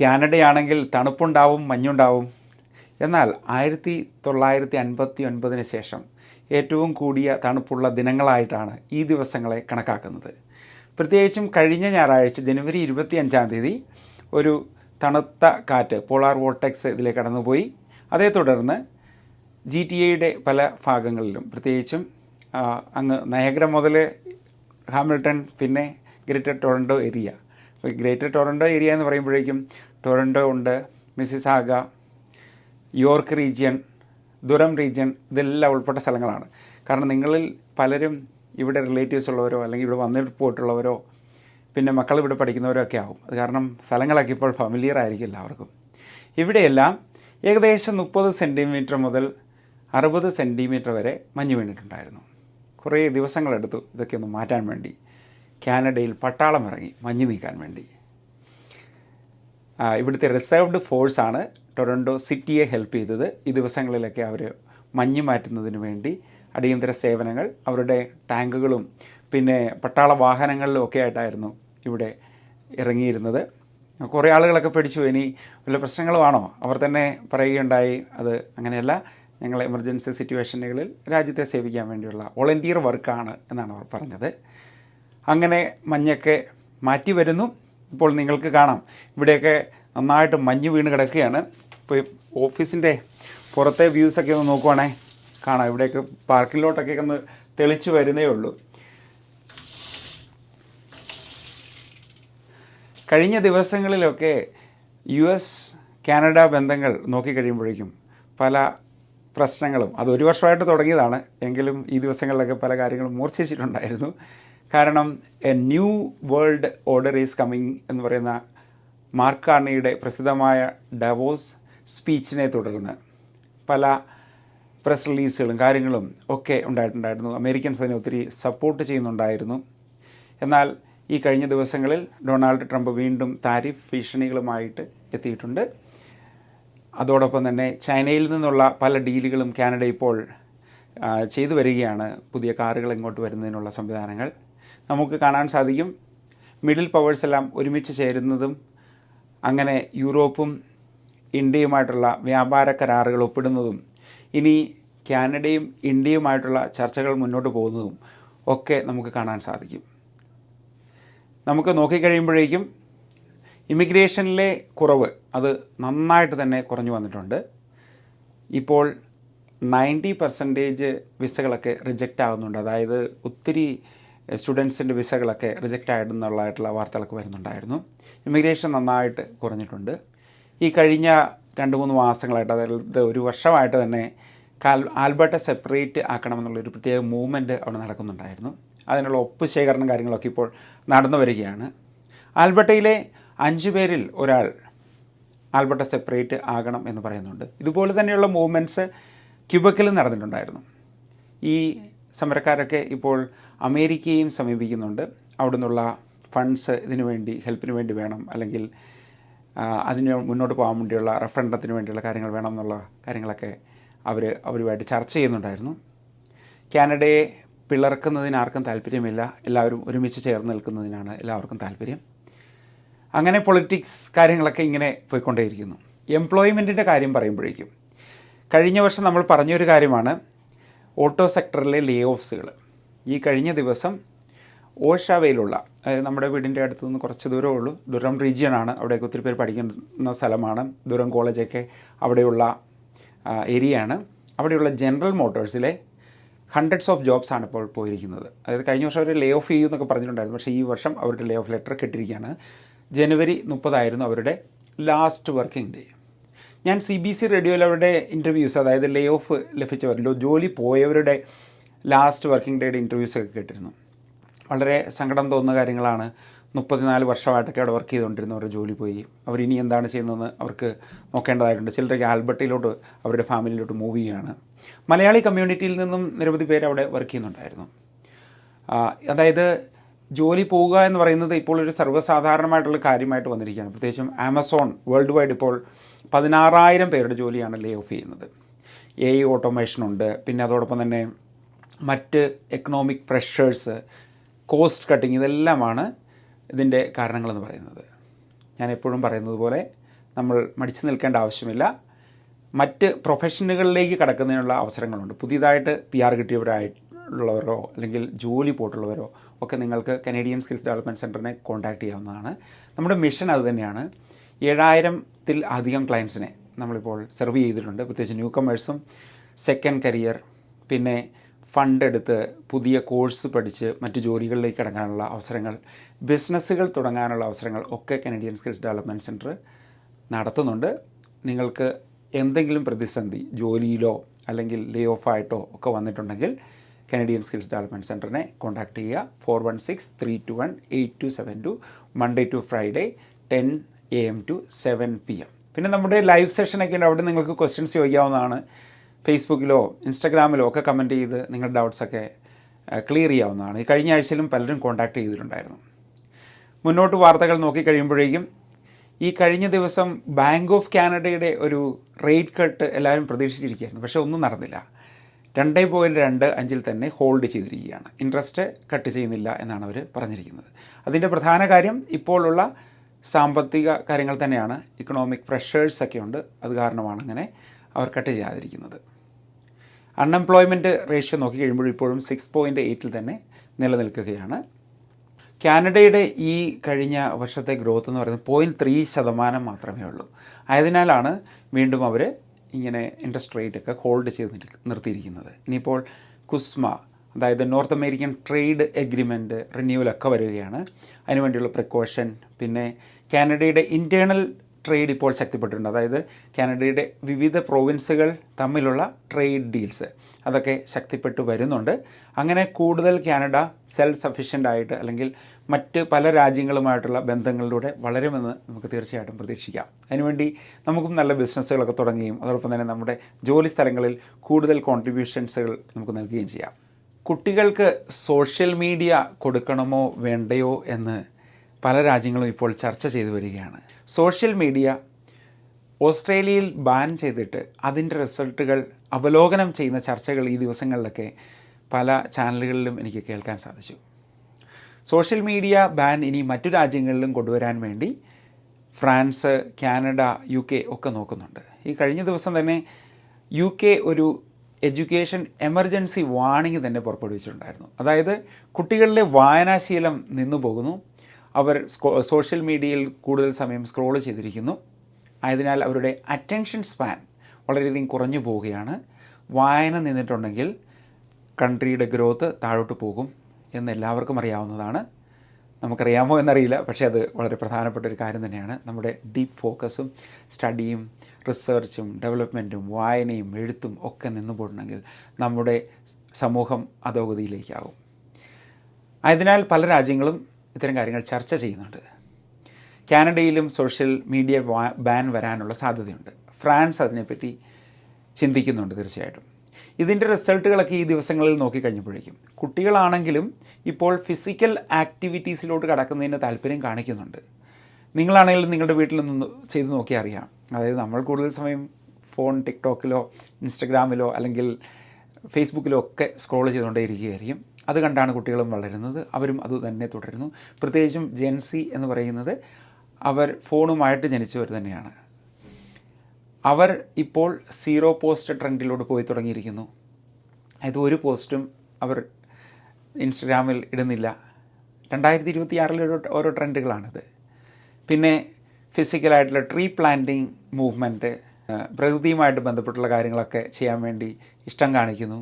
കാനഡയാണെങ്കിൽ തണുപ്പുണ്ടാവും മഞ്ഞുണ്ടാവും. എന്നാൽ ആയിരത്തി തൊള്ളായിരത്തി അൻപത്തി ഒൻപതിന് ശേഷം ഏറ്റവും കൂടിയ തണുപ്പുള്ള ദിനങ്ങളായിട്ടാണ് ഈ ദിവസങ്ങളെ കണക്കാക്കുന്നത്. പ്രത്യേകിച്ചും കഴിഞ്ഞ ഞായറാഴ്ച ജനുവരി ഇരുപത്തി അഞ്ചാം തീയതി ഒരു തണുത്ത കാറ്റ് പോളാർ വോർട്ടെക്സ് ഇതിലേക്ക് കടന്നുപോയി. അതേ തുടർന്ന് ജി ടി എയുടെ പല ഭാഗങ്ങളിലും പ്രത്യേകിച്ചും അങ്ങ് നയഗ്ര മുതൽ ഹാമിൽട്ടൺ പിന്നെ greater Toronto area greater Toronto area എന്ന് പറയുമ്പോഴേക്കും ടൊറൻഡോ ഉണ്ട് Mississauga York region Durham region ഇതെല്ലാം ഉൾപ്പെട്ട സ്ഥലങ്ങളാണ്. കാരണം നിങ്ങളിൽ പലരും ഇവിടെ റിലേറ്റീവ്സ് ഉള്ളവരോ അല്ലെങ്കിൽ ഇവിടെ വന്നിട്ട് പോയിട്ടുള്ളവരോ പിന്നെ മക്കൾ ഇവിടെ പഠിക്കുന്നവരോ ഒക്കെ ആവും. അത് കാരണം സ്ഥലങ്ങളൊക്കെ ഇപ്പോൾ ഫമിലിയർ ആയിരിക്കും എല്ലാവർക്കും. ഇവിടെയെല്ലാം ഏകദേശം മുപ്പത് സെന്റിമീറ്റർ മുതൽ അറുപത് സെന്റിമീറ്റർ വരെ മഞ്ഞ് വീണിട്ടുണ്ടായിരുന്നു. കുറേ ദിവസങ്ങളെടുത്തു ഇതൊക്കെ ഒന്ന് മാറ്റാൻ വേണ്ടി. കാനഡയിൽ പട്ടാളം ഇറങ്ങി മഞ്ഞ് നീക്കാൻ വേണ്ടി. ഇവിടുത്തെ റിസർവ്ഡ് ഫോഴ്സാണ് ടൊറൻഡോ സിറ്റിയെ ഹെൽപ്പ് ചെയ്തത്. ഈ ദിവസങ്ങളിലൊക്കെ അവർ മഞ്ഞ് മാറ്റുന്നതിന് വേണ്ടി അടിയന്തര സേവനങ്ങൾ അവരുടെ ടാങ്കുകളും പിന്നെ പട്ടാള വാഹനങ്ങളിലും ഒക്കെ ആയിട്ടായിരുന്നു ഇവിടെ ഇറങ്ങിയിരുന്നത്. കുറേ ആളുകളൊക്കെ പേടിച്ചു ഇനി വല്ല പ്രശ്നങ്ങളുമാണോ? അവർ തന്നെ പറയുകയുണ്ടായി അത് അങ്ങനെയല്ല ഞങ്ങൾ എമർജൻസി സിറ്റുവേഷനുകളിൽ രാജ്യത്തെ സേവിക്കാൻ വേണ്ടിയുള്ള വോളണ്ടിയർ വർക്കാണ് എന്നാണ് അവർ പറഞ്ഞത്. അങ്ങനെ മഞ്ഞൊക്കെ മാറ്റി വരുന്നു. ഇപ്പോൾ നിങ്ങൾക്ക് കാണാം. ഇവിടെയൊക്കെ നന്നായിട്ട് മഞ്ഞ് വീണ് കിടക്കുകയാണ്. ഇപ്പോൾ ഓഫീസിന്റെ പുറത്തെ വ്യൂസൊക്കെ ഒന്ന് നോക്കുവാണേ. കാണാം. ഇവിടെയൊക്കെ പാർക്കിലോട്ടൊക്കെ ഒന്ന് തെളിച്ച് വരുന്നേ ഉള്ളൂ. കഴിഞ്ഞ ദിവസങ്ങളിലൊക്കെ യു എസ് കാനഡ ബന്ധങ്ങൾ നോക്കിക്കഴിയുമ്പോഴേക്കും പല പ്രശ്നങ്ങളും. അത് ഒരു വർഷമായിട്ട് തുടങ്ങിയതാണ്. എങ്കിലും ഈ ദിവസങ്ങളിലൊക്കെ പല കാര്യങ്ങളും മൂർച്ഛിച്ചിട്ടുണ്ടായിരുന്നു. കാരണം a new world order is coming എന്ന് പറയുന്ന മാർക്കാർണിയുടെ പ്രസിദ്ധമായ ഡവോസ് സ്പീച്ചിനെ തുടർന്ന് പല പ്രസ് റിലീസുകളും കാര്യങ്ങളും ഒക്കെ ഉണ്ടായിട്ടുണ്ടായിരുന്നു. അമേരിക്കൻസ് അതിനെ ഒത്തിരി സപ്പോർട്ട് ചെയ്യുന്നുണ്ടായിരുന്നു. എന്നാൽ ഈ കഴിഞ്ഞ ദിവസങ്ങളിൽ ഡൊണാൾഡ് ട്രംപ് വീണ്ടും താരിഫ് ഭീഷണികളുമായിട്ട് എത്തിയിട്ടുണ്ട്. അതോടൊപ്പം തന്നെ ചൈനയിൽ നിന്നുള്ള പല ഡീലുകളും കാനഡ ഇപ്പോൾ ചെയ്തു വരികയാണ്. പുതിയ കാറുകൾ ഇങ്ങോട്ട് വരുന്നതിനുള്ള സംവിധാനങ്ങൾ. നമുക്ക് കാണാൻ സാധിക്കും. മിഡിൽ പവേഴ്സ് എല്ലാം ഒരുമിച്ച് ചേരുന്നതും അങ്ങനെ യൂറോപ്പും ഇന്ത്യയുമായിട്ടുള്ള വ്യാപാര കരാറുകൾ ഒപ്പിടുന്നതും ഇനി കാനഡയും ഇന്ത്യയുമായിട്ടുള്ള ചർച്ചകൾ മുന്നോട്ട് പോകുന്നതും ഒക്കെ നമുക്ക് കാണാൻ സാധിക്കും. നമുക്ക് നോക്കിക്കഴിയുമ്പോഴേക്കും ഇമിഗ്രേഷനിലെ കുറവ് അത് നന്നായിട്ട് തന്നെ കുറഞ്ഞു വന്നിട്ടുണ്ട്. ഇപ്പോൾ നയന്റി പെർസെന്റേജ് വിസകളൊക്കെ റിജക്റ്റ് ആകുന്നുണ്ട് അതായത് ഒത്തിരി സ്റ്റുഡൻസിന്റെ വിസകളൊക്കെ റിജക്റ്റ് ആയിരുന്നുള്ളതായിട്ടുള്ള വാർത്തകളൊക്കെ വരുന്നുണ്ടായിരുന്നു. ഇമിഗ്രേഷൻ നന്നായിട്ട് കുറഞ്ഞിട്ടുണ്ട്. ഈ കഴിഞ്ഞ രണ്ട് മൂന്ന് മാസങ്ങളായിട്ട് അതായത് ഒരു വർഷമായിട്ട് തന്നെ കാൽ ആൽബർട്ട സെപ്പറേറ്റ് ആക്കണമെന്നുള്ളൊരു പ്രത്യേക മൂവ്മെന്റ് അവിടെ നടക്കുന്നുണ്ടായിരുന്നു. അതിനുള്ള ഒപ്പ് ശേഖരണം കാര്യങ്ങളൊക്കെ ഇപ്പോൾ നടന്നു വരികയാണ്. ആൽബർട്ടയിലെ അഞ്ച് പേരിൽ ഒരാൾ ആൽബർട്ട സെപ്പറേറ്റ് ആകണം എന്ന് പറയുന്നുണ്ട്. ഇതുപോലെ തന്നെയുള്ള മൂവ്മെന്റ്സ് ക്യൂബക്കിലും നടന്നിട്ടുണ്ടായിരുന്നു. ഈ സമരക്കാരൊക്കെ ഇപ്പോൾ അമേരിക്കയെയും സമീപിക്കുന്നുണ്ട്. അവിടെ നിന്നുള്ള ഫണ്ട്സ് ഇതിനു വേണ്ടി ഹെൽപ്പിന് വേണ്ടി വേണം. അല്ലെങ്കിൽ അതിന് മുന്നോട്ട് പോകാൻ വേണ്ടിയുള്ള റെഫറൻഡത്തിന് വേണ്ടിയുള്ള കാര്യങ്ങൾ വേണം എന്നുള്ള കാര്യങ്ങളൊക്കെ അവർ അവരുമായിട്ട് ചർച്ച ചെയ്യുന്നുണ്ടായിരുന്നു. കാനഡയെ പിളർക്കുന്നതിന് ആർക്കും താല്പര്യമില്ല. എല്ലാവരും ഒരുമിച്ച് ചേർന്ന് നിൽക്കുന്നതിനാണ് എല്ലാവർക്കും താല്പര്യം. അങ്ങനെ പൊളിറ്റിക്സ് കാര്യങ്ങളൊക്കെ ഇങ്ങനെ പോയിക്കൊണ്ടേയിരിക്കുന്നു. എംപ്ലോയ്മെന്റിന്റെ കാര്യം പറയുമ്പോഴേക്കും. കഴിഞ്ഞ വർഷം നമ്മൾ പറഞ്ഞൊരു കാര്യമാണ്. ഓട്ടോ സെക്ടറിലെ ലേ ഓഫ്സുകൾ ഈ കഴിഞ്ഞ ദിവസം ഓഷാവയിലുള്ള അതായത് നമ്മുടെ വീടിന്റെ അടുത്ത് നിന്ന് കുറച്ച് ദൂരമേ ഉള്ളൂ ദുരം റീജിയനാണ് അവിടെയൊക്കെ ഒത്തിരി പേര് പഠിക്കുന്ന സ്ഥലമാണ്. ദുരം കോളേജൊക്കെ അവിടെയുള്ള ഏരിയയാണ് അവിടെയുള്ള ജനറൽ മോട്ടോഴ്സിലെ ഹൺഡ്രഡ്സ് ഓഫ് ജോബ്സ് ആണ് ഇപ്പോൾ പോയിരിക്കുന്നത്. അതായത് കഴിഞ്ഞ വർഷം അവർ ലേ ഓഫ് ചെയ്യും എന്നൊക്കെ പറഞ്ഞിട്ടുണ്ടായിരുന്നു. പക്ഷേ ഈ വർഷം അവരുടെ ലേ ഓഫ് ലെറ്റർ കിട്ടിയിരിക്കുകയാണ്. ജനുവരി മുപ്പതായിരുന്നു അവരുടെ ലാസ്റ്റ് വർക്കിംഗ് ഡേ ഞാൻ സി ബി സി റേഡിയോയിൽ അവരുടെ ഇന്റർവ്യൂസ് അതായത് ലേ ഓഫ് ലഭിച്ചവരിലോ ജോലി പോയവരുടെ ലാസ്റ്റ് വർക്കിംഗ് ഡേയുടെ ഇന്റർവ്യൂസ് ഒക്കെ കേട്ടിരുന്നു. വളരെ സങ്കടം തോന്നുന്ന കാര്യങ്ങളാണ് മുപ്പത്തിനാല് വർഷമായിട്ടൊക്കെ അവിടെ വർക്ക് ചെയ്തുകൊണ്ടിരുന്നവർ ജോലി പോയി. അവർ ഇനി എന്താണ് ചെയ്യുന്നതെന്ന് അവർക്ക് നോക്കേണ്ടതായിട്ടുണ്ട്. ചിലരൊക്കെ ആൽബർട്ടയിലോട്ട് അവരുടെ ഫാമിലിയിലോട്ട് മൂവ് ചെയ്യുകയാണ്. മലയാളി കമ്മ്യൂണിറ്റിയിൽ നിന്നും നിരവധി പേര് അവിടെ വർക്ക് ചെയ്യുന്നുണ്ടായിരുന്നു. അതായത് ജോലി പോവുക എന്ന് പറയുന്നത് ഇപ്പോൾ ഒരു സർവസാധാരണമായിട്ടുള്ള കാര്യമായിട്ട് വന്നിരിക്കുകയാണ്. പ്രത്യേകിച്ചും ആമസോൺ വേൾഡ് വൈഡ് ഇപ്പോൾ പതിനാറായിരം പേരുടെ ജോലിയാണ് ലേ ഓഫ് ചെയ്യുന്നത്. എ ഐ ഓട്ടോമേഷൻ ഉണ്ട്. പിന്നെ അതോടൊപ്പം തന്നെ മറ്റ് എക്കണോമിക് പ്രഷേഴ്സ് കോസ്റ്റ് കട്ടിങ് ഇതെല്ലാമാണ് ഇതിന്റെ കാരണങ്ങളെന്ന് പറയുന്നത്. ഞാൻ എപ്പോഴും പറയുന്നത് പോലെ നമ്മൾ മടിച്ചു നിൽക്കേണ്ട ആവശ്യമില്ല. മറ്റ് പ്രൊഫഷനുകളിലേക്ക് കടക്കുന്നതിനുള്ള അവസരങ്ങളുണ്ട്. പുതിയതായിട്ട് പി ആർ കിട്ടിയവരായിട്ടുള്ളവരോ അല്ലെങ്കിൽ ജോലി പോയിട്ടുള്ളവരോ ഒക്കെ നിങ്ങൾക്ക് കനേഡിയൻ സ്കിൽസ് ഡെവലപ്മെന്റ് സെന്ററിനെ കോൺടാക്റ്റ് ചെയ്യാവുന്നതാണ്. നമ്മുടെ മിഷൻ അത് തന്നെയാണ്. ഏഴായിരത്തിൽ അധികം ക്ലയൻസിനെ നമ്മളിപ്പോൾ സെർവ് ചെയ്തിട്ടുണ്ട്. പ്രത്യേകിച്ച് ന്യൂ കമേഴ്സും സെക്കൻഡ് കരിയർ പിന്നെ ഫണ്ട് എടുത്ത് പുതിയ കോഴ്സ് പഠിച്ച് മറ്റ് ജോലികളിലേക്ക് കടക്കാനുള്ള അവസരങ്ങൾ ബിസിനസ്സുകൾ തുടങ്ങാനുള്ള അവസരങ്ങൾ ഒക്കെ കനേഡിയൻ സ്കിൽസ് ഡെവലപ്മെന്റ് സെന്റർ നടത്തുന്നുണ്ട്. നിങ്ങൾക്ക് എന്തെങ്കിലും പ്രതിസന്ധി ജോലിയിലോ അല്ലെങ്കിൽ ലേ ഓഫ് ആയിട്ടോ ഒക്കെ വന്നിട്ടുണ്ടെങ്കിൽ കനേഡിയൻ സ്കിൽസ് ഡെവലപ്മെന്റ് സെന്ററിനെ കോൺടാക്റ്റ് ചെയ്യുക. Four one six three two one eight two seven two Monday to Friday ten A M to seven P M പിന്നെ നമ്മുടെ ലൈവ് സെഷനൊക്കെ ഉണ്ട്. അവിടെ നിങ്ങൾക്ക് ക്വസ്റ്റ്യൻസ് ചോദിക്കാവുന്നതാണ്. ഫേസ്ബുക്കിലോ ഇൻസ്റ്റാഗ്രാമിലോ ഒക്കെ കമന്റ് ചെയ്ത് നിങ്ങളുടെ ഡൗട്ട്സൊക്കെ ക്ലിയർ ചെയ്യാവുന്നതാണ്. ഈ കഴിഞ്ഞ ആഴ്ചയിലും പലരും കോൺടാക്ട് ചെയ്തിട്ടുണ്ടായിരുന്നു. മുന്നോട്ട് വാർത്തകൾ നോക്കിക്കഴിയുമ്പോഴേക്കും ഈ കഴിഞ്ഞ ദിവസം ബാങ്ക് ഓഫ് കാനഡയുടെ ഒരു റേറ്റ് കട്ട് എല്ലാവരും പ്രതീക്ഷിച്ചിരിക്കുകയായിരുന്നു. പക്ഷേ ഒന്നും നടന്നില്ല. രണ്ട് പോയിന്റ് രണ്ട് അഞ്ചിൽ തന്നെ ഹോൾഡ് ചെയ്തിരിക്കുകയാണ്. ഇൻട്രസ്റ്റ് കട്ട് ചെയ്യുന്നില്ല എന്നാണ് അവർ പറഞ്ഞിരിക്കുന്നത്. അതിന്റെ പ്രധാന കാര്യം ഇപ്പോഴുള്ള സാമ്പത്തിക കാര്യങ്ങൾ തന്നെയാണ് ഇക്കണോമിക് പ്രഷേഴ്സ് ഒക്കെ ഉണ്ട് അത് കാരണമാണ് അങ്ങനെ അവർ കട്ട് ചെയ്യാതിരിക്കുന്നത്. അൺഎംപ്ലോയ്മെന്റ് റേഷ്യോ നോക്കി കഴിയുമ്പോൾ ഇപ്പോഴും സിക്സ് പോയിന്റ് എയ്റ്റിൽ തന്നെ നിലനിൽക്കുകയാണ്. കാനഡയുടെ ഈ കഴിഞ്ഞ വർഷത്തെ ഗ്രോത്ത് എന്ന് പറയുന്നത് പോയിന്റ് ത്രീ ശതമാനം മാത്രമേ ഉള്ളൂ. ആയതിനാലാണ് വീണ്ടും അവർ ഇങ്ങനെ ഇൻട്രസ്റ്റ് റേറ്റ് ഒക്കെ ഹോൾഡ് ചെയ്ത് നിർ- നിർത്തിയിരിക്കുന്നത്. ഇനിയിപ്പോൾ കുസ്മ അതായത് നോർത്ത് അമേരിക്കൻ ട്രേഡ് എഗ്രിമെന്റ് റിന്യൂവലൊക്കെ വരികയാണ്. അതിനുവേണ്ടിയുള്ള പ്രിക്കോഷൻ പിന്നെ കാനഡയുടെ ഇന്റേർണൽ ട്രേഡ് ഇപ്പോൾ ശക്തിപ്പെട്ടിട്ടുണ്ട്. അതായത് കാനഡയുടെ വിവിധ പ്രോവിൻസുകൾ തമ്മിലുള്ള ട്രേഡ് ഡീൽസ് അതൊക്കെ ശക്തിപ്പെട്ടു വരുന്നുണ്ട്. അങ്ങനെ കൂടുതൽ കാനഡ സെൽഫ് സഫീഷ്യന്റ് ആയിട്ട് അല്ലെങ്കിൽ മറ്റ് പല രാജ്യങ്ങളുമായിട്ടുള്ള ബന്ധങ്ങളിലൂടെ വളരുമെന്ന് നമുക്ക് തീർച്ചയായിട്ടും പ്രതീക്ഷിക്കാം. അതിനുവേണ്ടി നമുക്കും നല്ല ബിസിനസ്സുകളൊക്കെ തുടങ്ങുകയും അതോടൊപ്പം തന്നെ നമ്മുടെ ജോലി സ്ഥലങ്ങളിൽ കൂടുതൽ കോൺട്രിബ്യൂഷൻസുകൾ നമുക്ക് നൽകുകയും ചെയ്യാം. കുട്ടികൾക്ക് സോഷ്യൽ മീഡിയ കൊടുക്കണമോ വേണ്ടയോ എന്ന് പല രാജ്യങ്ങളും ഇപ്പോൾ ചർച്ച ചെയ്തു വരികയാണ്. സോഷ്യൽ മീഡിയ ഓസ്ട്രേലിയയിൽ ബാൻ ചെയ്തിട്ട് അതിന്റെ റിസൾട്ടുകൾ അവലോകനം ചെയ്യുന്ന ചർച്ചകൾ ഈ ദിവസങ്ങളിലൊക്കെ പല ചാനലുകളിലും എനിക്ക് കേൾക്കാൻ സാധിച്ചു. സോഷ്യൽ മീഡിയ ബാൻ ഇനി മറ്റു രാജ്യങ്ങളിലും കൊണ്ടുവരാൻ വേണ്ടി ഫ്രാൻസ് കാനഡ യു ഒക്കെ നോക്കുന്നുണ്ട്. ഈ കഴിഞ്ഞ ദിവസം തന്നെ യു ഒരു എഡ്യൂക്കേഷൻ എമർജൻസി വാണിംഗ് തന്നെ പുറപ്പെടുവിച്ചിട്ടുണ്ടായിരുന്നു. അതായത് കുട്ടികളിലെ വായനാശീലം നിന്നു പോകുന്നു. അവർ സോഷ്യൽ മീഡിയയിൽ കൂടുതൽ സമയം സ്ക്രോൾ ചെയ്തിരിക്കുന്നു. ആയതിനാൽ അവരുടെ അറ്റൻഷൻ സ്പാൻ വളരെയധികം കുറഞ്ഞു പോവുകയാണ്. വായന നിന്നിട്ടുണ്ടെങ്കിൽ കൺട്രിയുടെ ഗ്രോത്ത് താഴോട്ട് പോകും എന്ന് എല്ലാവർക്കും അറിയാവുന്നതാണ്. നമുക്കറിയാമോ എന്നറിയില്ല. പക്ഷേ അത് വളരെ പ്രധാനപ്പെട്ട ഒരു കാര്യം തന്നെയാണ്. നമ്മുടെ ഡീപ്പ് ഫോക്കസും സ്റ്റഡിയും റിസർച്ചും ഡെവലപ്മെന്റും വായനയും എഴുത്തും ഒക്കെ നിന്നു പോയിട്ടുണ്ടെങ്കിൽ നമ്മുടെ സമൂഹം അധോഗതിയിലേക്കാകും ആയതിനാൽ പല രാജ്യങ്ങളും ഇത്തരം കാര്യങ്ങൾ ചർച്ച ചെയ്യുന്നുണ്ട്. കാനഡയിലും സോഷ്യൽ മീഡിയ ബാൻ വരാനുള്ള സാധ്യതയുണ്ട്. ഫ്രാൻസ് അതിനെപ്പറ്റി ചിന്തിക്കുന്നുണ്ട് തീർച്ചയായിട്ടും. ഇതിന്റെ റിസൾട്ടുകളൊക്കെ ഈ ദിവസങ്ങളിൽ നോക്കിക്കഴിഞ്ഞപ്പോഴേക്കും കുട്ടികളാണെങ്കിലും ഇപ്പോൾ ഫിസിക്കൽ ആക്ടിവിറ്റീസിലോട്ട് കടക്കുന്നതിന് താല്പര്യം കാണിക്കുന്നുണ്ട്. നിങ്ങളാണെങ്കിലും നിങ്ങളുടെ വീട്ടിൽ നിന്ന് ചെയ്ത് നോക്കിയാൽ അറിയാം. അതായത് നമ്മൾ കൂടുതൽ സമയം ഫോൺ ടിക്ടോക്കിലോ ഇൻസ്റ്റഗ്രാമിലോ അല്ലെങ്കിൽ ഫേസ്ബുക്കിലോ ഒക്കെ സ്ക്രോൾ ചെയ്തുകൊണ്ടേ ഇരിക്കുകയായിരിക്കും. അത് കണ്ടാണ് കുട്ടികളും വളരുന്നത്. അവരും അത് തന്നെ തുടരുന്നു. പ്രത്യേകിച്ചും ജെൻസി എന്ന് പറയുന്നത് അവർ ഫോണുമായിട്ട് ജനിച്ചവർ തന്നെയാണ്. അവർ ഇപ്പോൾ സീറോ പോസ്റ്റ് ട്രെൻഡിലോട്ട് പോയി തുടങ്ങിയിരിക്കുന്നു. അതായത് ഒരു പോസ്റ്റും അവർ ഇൻസ്റ്റഗ്രാമിൽ ഇടുന്നില്ല. രണ്ടായിരത്തി ഇരുപത്തി ഒരു ഓരോ ട്രെൻഡുകളാണിത്. പിന്നെ ഫിസിക്കലായിട്ടുള്ള ട്രീ പ്ലാന്റിങ് മൂവ്മെന്റ് പ്രകൃതിയുമായിട്ട് ബന്ധപ്പെട്ടുള്ള കാര്യങ്ങളൊക്കെ ചെയ്യാൻ വേണ്ടി ഇഷ്ടം കാണിക്കുന്നു.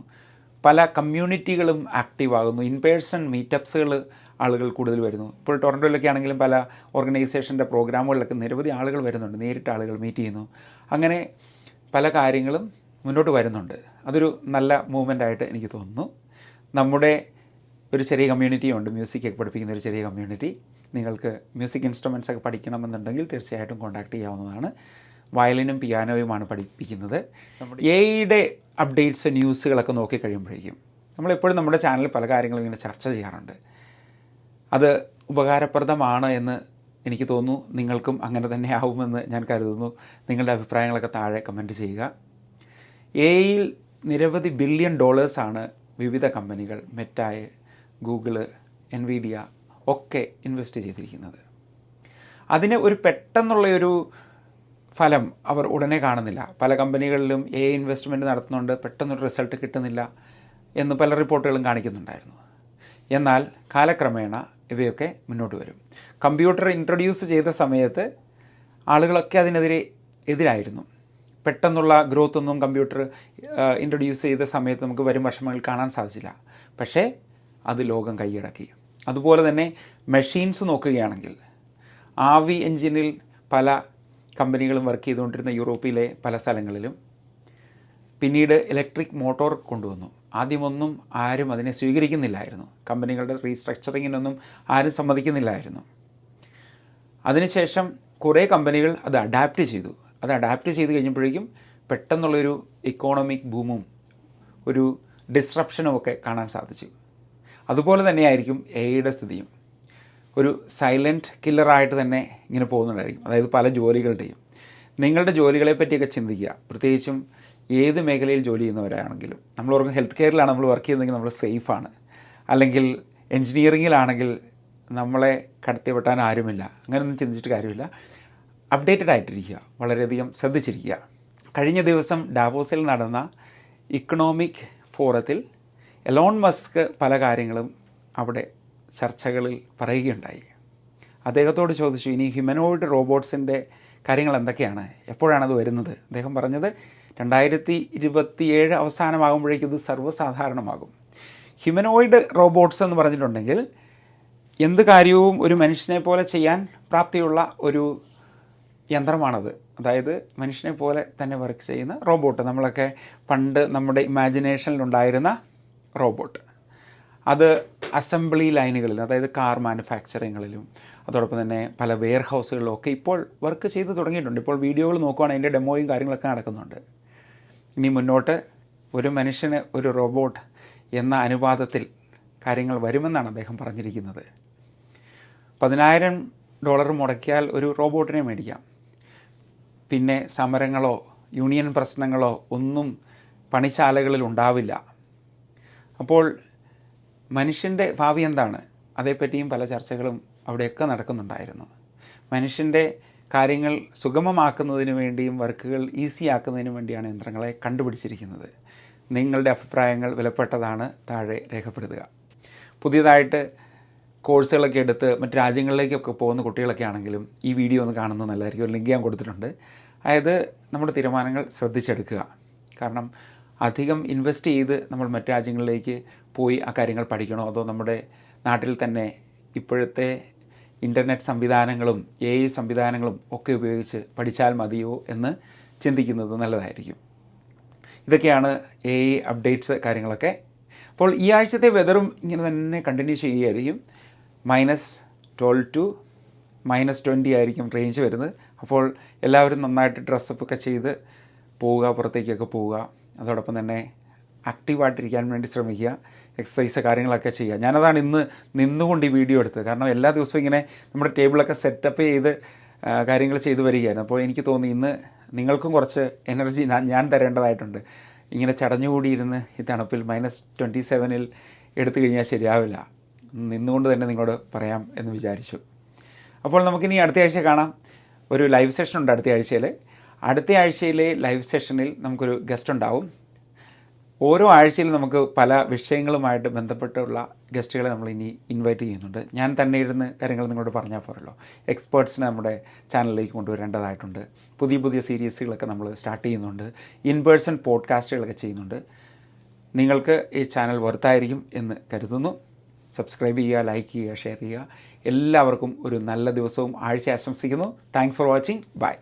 പല കമ്മ്യൂണിറ്റികളും ആക്റ്റീവ് ആകുന്നു ഇൻ പേഴ്സൺ മീറ്റപ്സുകൾ ആളുകൾ കൂടുതൽ വരുന്നു. ഇപ്പോൾ ടൊറന്റോയിലൊക്കെ ആണെങ്കിലും പല ഓർഗനൈസേഷന്റെ പ്രോഗ്രാമുകളിലൊക്കെ നിരവധി ആളുകൾ വരുന്നുണ്ട്. നേരിട്ട് ആളുകൾ മീറ്റ് ചെയ്യുന്നു. അങ്ങനെ പല കാര്യങ്ങളും മുന്നോട്ട് വരുന്നുണ്ട്. അതൊരു നല്ല മൂവ്മെന്റ് ആയിട്ട് എനിക്ക് തോന്നുന്നു. നമ്മുടെ ഒരു ചെറിയ കമ്മ്യൂണിറ്റി ഉണ്ട്. മ്യൂസിക് ഒക്കെ പഠിപ്പിക്കുന്ന ഒരു ചെറിയ കമ്മ്യൂണിറ്റി. നിങ്ങൾക്ക് മ്യൂസിക് ഇൻസ്ട്രുമെൻസ് ഒക്കെ പഠിക്കണമെന്നുണ്ടെങ്കിൽ തീർച്ചയായിട്ടും കോൺടാക്ട് ചെയ്യാവുന്നതാണ്. വയലിനും പിയാനോയുമാണ് പഠിപ്പിക്കുന്നത്. എയുടെ അപ്ഡേറ്റ്സ് ന്യൂസുകളൊക്കെ നോക്കിക്കഴിയുമ്പോഴേക്കും നമ്മളെപ്പോഴും നമ്മുടെ ചാനലിൽ പല കാര്യങ്ങളും ഇങ്ങനെ ചർച്ച ചെയ്യാറുണ്ട്. അത് ഉപകാരപ്രദമാണ് എന്ന് എനിക്ക് തോന്നുന്നു. നിങ്ങൾക്കും അങ്ങനെ തന്നെ ആവുമെന്ന് ഞാൻ കരുതുന്നു. നിങ്ങളുടെ അഭിപ്രായങ്ങളൊക്കെ താഴെ കമന്റ് ചെയ്യുക. എയിൽ നിരവധി ബില്യൺ ഡോളേഴ്സാണ് വിവിധ കമ്പനികൾ മെറ്റായ് ഗൂഗിൾ എൻവിഡിയ ഒക്കെ ഇൻവെസ്റ്റ് ചെയ്തിരിക്കുന്നത്. അതിന് ഒരു പെട്ടെന്നുള്ള ഒരു ഫലം അവർ ഉടനെ കാണുന്നില്ല. പല കമ്പനികളിലും എ ഇൻവെസ്റ്റ്മെന്റ് നടത്തുന്നുണ്ട് പെട്ടെന്നൊരു റിസൾട്ട് കിട്ടുന്നില്ല എന്ന് പല റിപ്പോർട്ടുകളും കാണിക്കുന്നുണ്ടായിരുന്നു. എന്നാൽ കാലക്രമേണ ഇവയൊക്കെ മുന്നോട്ട് വരും. കമ്പ്യൂട്ടർ ഇൻട്രൊഡ്യൂസ് ചെയ്ത സമയത്ത് ആളുകളൊക്കെ അതിനെതിരെ എതിരായിരുന്നു. പെട്ടെന്നുള്ള ഗ്രോത്ത് ഒന്നും കമ്പ്യൂട്ടർ ഇൻട്രൊഡ്യൂസ് ചെയ്ത സമയത്ത് നമുക്ക് വരും വർഷങ്ങളിൽ കാണാൻ സാധിച്ചില്ല. പക്ഷേ അത് ലോകം കൈയടക്കി. അതുപോലെ തന്നെ മെഷീൻസ് നോക്കുകയാണെങ്കിൽ ആവി എഞ്ചിനിൽ പല കമ്പനികളും വർക്ക് ചെയ്തുകൊണ്ടിരുന്ന യൂറോപ്പിലെ പല സ്ഥലങ്ങളിലും പിന്നീട് ഇലക്ട്രിക് മോട്ടോർ കൊണ്ടുവന്നു. ആദ്യമൊന്നും ആരും അതിനെ സ്വീകരിക്കുന്നില്ലായിരുന്നു. കമ്പനികളുടെ റീസ്ട്രക്ചറിങ്ങിനൊന്നും ആരും സമ്മതിക്കുന്നില്ലായിരുന്നു. അതിനുശേഷം കുറേ കമ്പനികൾ അത് അഡാപ്റ്റ് ചെയ്തു. അത് അഡാപ്റ്റ് ചെയ്ത് കഴിഞ്ഞപ്പോഴേക്കും പെട്ടെന്നുള്ളൊരു ഇക്കോണമിക് ബൂമും ഒരു ഡിസ്റപ്ഷനും ഒക്കെ കാണാൻ സാധിച്ചു. അതുപോലെ തന്നെയായിരിക്കും എയുടെ സ്ഥിതിയും. ഒരു സൈലന്റ് കില്ലറായിട്ട് തന്നെ ഇങ്ങനെ പോകുന്നുണ്ടായിരിക്കും. അതായത് പല ജോലികളുടെയും. നിങ്ങളുടെ ജോലികളെ പറ്റിയൊക്കെ ചിന്തിക്കുക. പ്രത്യേകിച്ചും ഏത് മേഖലയിൽ ജോലി ചെയ്യുന്നവരാണെങ്കിലും നമ്മൾ ഓർക്കും ഹെൽത്ത് കെയറിലാണ് നമ്മൾ വർക്ക് ചെയ്യുന്നതെങ്കിൽ നമ്മൾ സേഫാണ് അല്ലെങ്കിൽ എൻജിനീയറിങ്ങിലാണെങ്കിൽ നമ്മളെ കടത്തി വെട്ടാൻ ആരുമില്ല. അങ്ങനെയൊന്നും ചിന്തിച്ചിട്ട് കാര്യമില്ല. അപ്ഡേറ്റഡ് ആയിട്ടിരിക്കുക. വളരെയധികം ശ്രദ്ധിച്ചിരിക്കുക. കഴിഞ്ഞ ദിവസം ഡാവോസിൽ നടന്ന ഇക്കണോമിക് ഫോറത്തിൽ എലോൺ മസ്ക് പല കാര്യങ്ങളും അവിടെ ചർച്ചകളിൽ പറയുകയുണ്ടായി. അദ്ദേഹത്തോട് ചോദിച്ചു ഇനി ഹ്യൂമനോയിഡ് റോബോട്ട്സിന്റെ കാര്യങ്ങൾ എന്തൊക്കെയാണ്? എപ്പോഴാണത് വരുന്നത്? അദ്ദേഹം പറഞ്ഞത് രണ്ടായിരത്തി ഇരുപത്തിയേഴ് അവസാനമാകുമ്പോഴേക്കും ഇത് സർവസാധാരണമാകും. ഹ്യൂമനോയിഡ് റോബോട്ട്സ് എന്ന് പറഞ്ഞിട്ടുണ്ടെങ്കിൽ എന്ത് കാര്യവും ഒരു മനുഷ്യനെ പോലെ ചെയ്യാൻ പ്രാപ്തിയുള്ള ഒരു യന്ത്രമാണത്. അതായത് മനുഷ്യനെ പോലെ തന്നെ വർക്ക് ചെയ്യുന്ന റോബോട്ട് നമ്മളൊക്കെ പണ്ട് നമ്മുടെ ഇമാജിനേഷനിലുണ്ടായിരുന്ന റോബോട്ട് അത് അസംബ്ലി ലൈനുകളിൽ അതായത് കാർ മാനുഫാക്ചറിങ്ങുകളിലും അതോടൊപ്പം തന്നെ പല വെയർ ഹൗസുകളിലും ഒക്കെ ഇപ്പോൾ വർക്ക് ചെയ്ത് തുടങ്ങിയിട്ടുണ്ട്. ഇപ്പോൾ വീഡിയോകൾ നോക്കുകയാണെങ്കിൽ അതിന്റെ ഡെമോയും കാര്യങ്ങളൊക്കെ നടക്കുന്നുണ്ട്. ഇനി മുന്നോട്ട് ഒരു മനുഷ്യന് ഒരു റോബോട്ട് എന്ന അനുപാതത്തിൽ കാര്യങ്ങൾ വരുമെന്നാണ് അദ്ദേഹം പറഞ്ഞിരിക്കുന്നത്. പതിനായിരം ഡോളർ മുടക്കിയാൽ ഒരു റോബോട്ടിനെ മേടിക്കാം. പിന്നെ സമരങ്ങളോ യൂണിയൻ പ്രശ്നങ്ങളോ ഒന്നും പണിശാലകളിൽ ഉണ്ടാവില്ല. അപ്പോൾ മനുഷ്യന്റെ ഭാവി എന്താണ്? അതേപ്പറ്റിയും പല ചർച്ചകളും അവിടെയൊക്കെ നടക്കുന്നുണ്ടായിരുന്നു. മനുഷ്യന്റെ കാര്യങ്ങൾ സുഗമമാക്കുന്നതിന് വേണ്ടിയും വർക്കുകൾ ഈസി ആക്കുന്നതിന് വേണ്ടിയാണ് യന്ത്രങ്ങളെ കണ്ടുപിടിച്ചിരിക്കുന്നത്. നിങ്ങളുടെ അഭിപ്രായങ്ങൾ വിലപ്പെട്ടതാണ് താഴെ രേഖപ്പെടുത്തുക. പുതിയതായിട്ട് കോഴ്സുകളൊക്കെ എടുത്ത് മറ്റ് രാജ്യങ്ങളിലേക്കൊക്കെ പോകുന്ന കുട്ടികളൊക്കെ ആണെങ്കിലും ഈ വീഡിയോ ഒന്ന് കാണുന്നത് നല്ലതായിരിക്കും. ഒരു ലിങ്ക് ഞാൻ കൊടുത്തിട്ടുണ്ട്. അതായത് നമ്മുടെ തീരുമാനങ്ങൾ ശ്രദ്ധിച്ചെടുക്കുക. കാരണം അധികം ഇൻവെസ്റ്റ് ചെയ്ത് നമ്മൾ മറ്റ് രാജ്യങ്ങളിലേക്ക് പോയി ആ കാര്യങ്ങൾ പഠിക്കണോ അതോ നമ്മുടെ നാട്ടിൽ തന്നെ ഇപ്പോഴത്തെ ഇന്റർനെറ്റ് സംവിധാനങ്ങളും എ ഐ സംവിധാനങ്ങളും ഒക്കെ ഉപയോഗിച്ച് പഠിച്ചാൽ മതിയോ എന്ന് ചിന്തിക്കുന്നത് നല്ലതായിരിക്കും. ഇതൊക്കെയാണ് എ ഐ അപ്ഡേറ്റ്സ് കാര്യങ്ങളൊക്കെ. അപ്പോൾ ഈ ആഴ്ചത്തെ വെതറും ഇങ്ങനെ തന്നെ continue ചെയ്യുകയായിരിക്കും. Minus twelve two minus twenty ആയിരിക്കും റേഞ്ച് വരുന്നത്. അപ്പോൾ എല്ലാവരും നന്നായിട്ട് ഡ്രസ്സപ്പൊക്കെ ചെയ്ത് പോവുക പുറത്തേക്കൊക്കെ പോവുക. അതോടൊപ്പം തന്നെ ആക്റ്റീവായിട്ടിരിക്കാൻ വേണ്ടി ശ്രമിക്കുക എക്സസൈസ് കാര്യങ്ങളൊക്കെ ചെയ്യുക. ഞാനതാണ് ഇന്ന് നിന്നുകൊണ്ട് ഈ വീഡിയോ എടുത്തത്. കാരണം എല്ലാ ദിവസവും ഇങ്ങനെ നമ്മുടെ ടേബിളൊക്കെ സെറ്റപ്പ് ചെയ്ത് കാര്യങ്ങൾ ചെയ്തു വരികയാണ് അപ്പോൾ എനിക്ക് തോന്നി ഇന്ന് നിങ്ങൾക്കും കുറച്ച് എനർജി ഞാൻ തരേണ്ടതായിട്ടുണ്ട്. ഇങ്ങനെ ചടഞ്ഞുകൂടിയിരുന്ന് ഈ തണുപ്പിൽ മൈനസ് ട്വന്റി സെവനിൽ എടുത്തു കഴിഞ്ഞാൽ ശരിയാവില്ല. നിന്നുകൊണ്ട് തന്നെ നിങ്ങളോട് പറയാം എന്ന് വിചാരിച്ചു. അപ്പോൾ നമുക്കിനി അടുത്ത ആഴ്ച കാണാം. ഒരു ലൈവ് സെഷൻ ഉണ്ട് അടുത്ത ആഴ്ചയിൽ അടുത്ത ആഴ്ചയിലെ ലൈവ് സെഷനിൽ നമുക്കൊരു ഗസ്റ്റ് ഉണ്ടാവും. ഓരോ ആഴ്ചയിലും നമുക്ക് പല വിഷയങ്ങളുമായിട്ട് ബന്ധപ്പെട്ടുള്ള ഗസ്റ്റുകളെ നമ്മൾ ഇനി ഇൻവൈറ്റ് ചെയ്യുന്നുണ്ട്. ഞാൻ തന്നെ ഇരുന്ന് കാര്യങ്ങൾ നിങ്ങളോട് പറഞ്ഞാൽ പോരല്ലോ. എക്സ്പേർട്സിനെ നമ്മുടെ ചാനലിലേക്ക് കൊണ്ടുവരേണ്ടതായിട്ടുണ്ട്. പുതിയ പുതിയ സീരീസുകളൊക്കെ നമ്മൾ സ്റ്റാർട്ട് ചെയ്യുന്നുണ്ട്. ഇൻ പേഴ്സൺ പോഡ്കാസ്റ്റുകളൊക്കെ ചെയ്യുന്നുണ്ട്. നിങ്ങൾക്ക് ഈ ചാനൽ വെറുത്തായിരിക്കും എന്ന് കരുതുന്നു. സബ്സ്ക്രൈബ് ചെയ്യുക ലൈക്ക് ചെയ്യുക ഷെയർ ചെയ്യുക. എല്ലാവർക്കും ഒരു നല്ല ദിവസവും ആഴ്ച ആശംസിക്കുന്നു. Thanks for watching bye